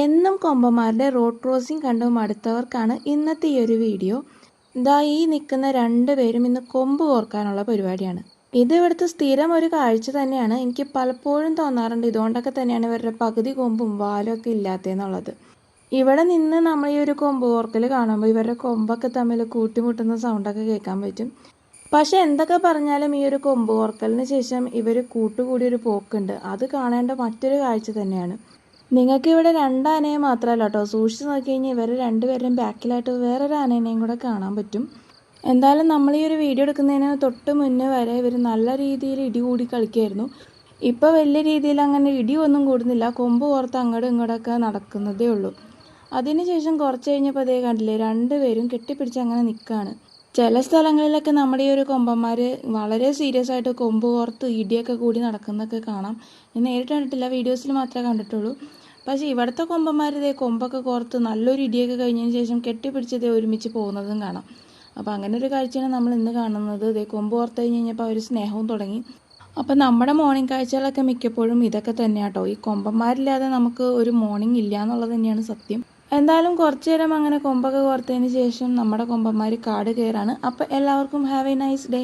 എന്നും കൊമ്പന്മാരുടെ road crossing കണ്ടു മടുത്തവർക്കാണ് ഇന്നത്തെ ഈ ഒരു വീഡിയോ. ഇതാ ഈ നിൽക്കുന്ന രണ്ടുപേരും ഇന്ന് കൊമ്പ് കോർക്കാനുള്ള പരിപാടിയാണ്. ഇത് ഇവിടുത്തെ സ്ഥിരം ഒരു കാഴ്ച തന്നെയാണ്. എനിക്ക് പലപ്പോഴും തോന്നാറുണ്ട് ഇതുകൊണ്ടൊക്കെ തന്നെയാണ് ഇവരുടെ പകുതി കൊമ്പും വാലും ഒക്കെ ഇല്ലാത്തതെന്നുള്ളത്. ഇവിടെ നിന്ന് നമ്മൾ ഈ ഒരു കൊമ്പ് കോർക്കൽ കാണുമ്പോൾ ഇവരുടെ കൊമ്പൊക്കെ തമ്മിൽ കൂട്ടിമുട്ടുന്ന സൗണ്ടൊക്കെ കേൾക്കാൻ പറ്റും. പക്ഷെ എന്തൊക്കെ പറഞ്ഞാലും ഈ ഒരു കൊമ്പ് കോർക്കലിന് ശേഷം ഇവർ കൂട്ടുകൂടി ഒരു പോക്കുണ്ട്. അത് കാണേണ്ട മറ്റൊരു കാഴ്ച തന്നെയാണ്. നിങ്ങൾക്ക് ഇവിടെ രണ്ട് ആനയെ മാത്രമല്ല കേട്ടോ സൂക്ഷിച്ച് നോക്കി കഴിഞ്ഞാൽ ഇവർ രണ്ടുപേരുടെയും ബാക്കിലായിട്ട് വേറൊരു ആനേനെയും കൂടെ കാണാൻ പറ്റും. എന്തായാലും നമ്മൾ ഈ ഒരു വീഡിയോ എടുക്കുന്നതിന് തൊട്ട് മുന്നേ വരെ ഇവർ നല്ല രീതിയിൽ ഇടി കൂടി കളിക്കുമായിരുന്നു ഇപ്പോൾ വലിയ രീതിയിൽ അങ്ങനെ ഇടിയൊന്നും കൂടുന്നില്ല. കൊമ്പ് ഓർത്ത് അങ്ങോട്ടും ഇങ്ങോട്ടൊക്കെ നടക്കുന്നതേ ഉള്ളൂ. അതിനുശേഷം കുറച്ച് കഴിഞ്ഞപ്പോൾ അതേ കണ്ടില്ലേ രണ്ടുപേരും കെട്ടിപ്പിടിച്ച് അങ്ങനെ നിൽക്കുകയാണ് ചില സ്ഥലങ്ങളിലൊക്കെ നമ്മുടെ ഈ ഒരു കൊമ്പന്മാർ വളരെ സീരിയസ് ആയിട്ട് കൊമ്പ് ഓർത്ത് ഇടിയൊക്കെ കൂടി നടക്കുന്നതൊക്കെ കാണാം. ഞാൻ നേരിട്ട് കണ്ടിട്ടില്ല വീഡിയോസിൽ മാത്രമേ കണ്ടിട്ടുള്ളൂ. പക്ഷേ ഇവിടുത്തെ കൊമ്പന്മാരുടെ കൊമ്പൊക്കെ കോർത്ത് നല്ലൊരു ഇടിയൊക്കെ കഴിഞ്ഞതിന് ശേഷം കെട്ടിപ്പിടിച്ചത് ഒരുമിച്ച് പോകുന്നതും കാണാം. അപ്പോൾ അങ്ങനെ ഒരു കാഴ്ചയാണ് നമ്മൾ ഇന്ന് കാണുന്നത്. ഇതേ കൊമ്പ് ഓർത്ത് കഴിഞ്ഞ് കഴിഞ്ഞപ്പോൾ അവർ സ്നേഹവും തുടങ്ങി. അപ്പം നമ്മുടെ മോർണിംഗ് കാഴ്ചകളൊക്കെ മിക്കപ്പോഴും ഇതൊക്കെ തന്നെയാണ് കേട്ടോ ഈ കൊമ്പന്മാരില്ലാതെ നമുക്ക് ഒരു മോർണിംഗ് ഇല്ല എന്നുള്ളത് തന്നെയാണ് സത്യം. എന്തായാലും കുറച്ചു നേരം അങ്ങനെ കൊമ്പൊക്കെ കോർത്തതിന് ശേഷം നമ്മുടെ കൊമ്പന്മാർ കാട് കയറാണ്. അപ്പോൾ എല്ലാവർക്കും ഹാവ് എ നൈസ് ഡേ